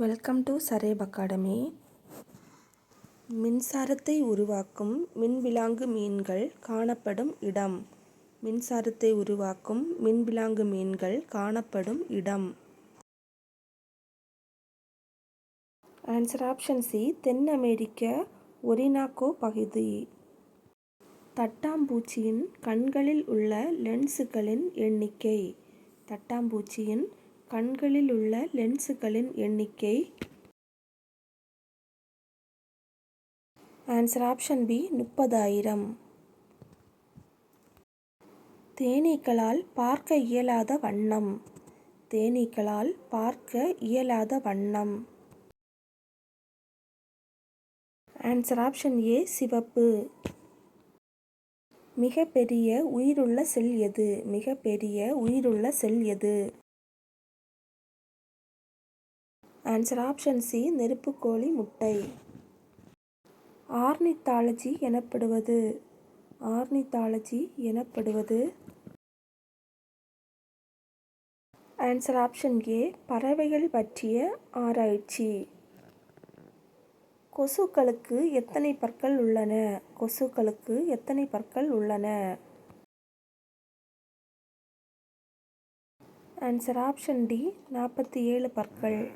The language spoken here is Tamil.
வெல்கம் டு சரேப் அகாடமி மின்சாரத்தை உருவாக்கும் மின்விலாங்கு மீன்கள் காணப்படும் இடம். மின்சாரத்தை உருவாக்கும் மின்விலாங்கு மீன்கள் காணப்படும் இடம். ஆன்சர் ஆப்ஷன் சி தென் அமெரிக்க ஒரினாக்கோ பகுதி. தட்டாம்பூச்சியின் கண்களில் உள்ள லென்ஸுகளின் எண்ணிக்கை. தட்டாம்பூச்சியின் கண்களில் உள்ள லென்ஸுகளின் எண்ணிக்கை? ஆன்சர் ஆப்ஷன் பி முப்பதாயிரம். தேனீக்களால் பார்க்க இயலாத வண்ணம். தேனீக்களால் பார்க்க இயலாத வண்ணம். ஆன்சர் ஆப்ஷன் ஏ சிவப்பு. மிகப்பெரிய உயிருள்ள செல் எது? மிகப்பெரிய உயிருள்ள செல் எது? ஆன்சர் ஆப்ஷன் சி நெருப்புக்கோழி முட்டை. ஆர்னித்தாலஜி எனப்படுவது. ஆர்னித்தாலஜி எனப்படுவது. ஆன்சர் ஆப்ஷன் ஏ பறவைகள் பற்றிய ஆராய்ச்சி. கொசுக்களுக்கு எத்தனை பற்கள் உள்ளன? கொசுக்களுக்கு எத்தனை பற்கள் உள்ளன? ஆன்சர் ஆப்ஷன் டி நாற்பத்தி ஏழு பற்கள்.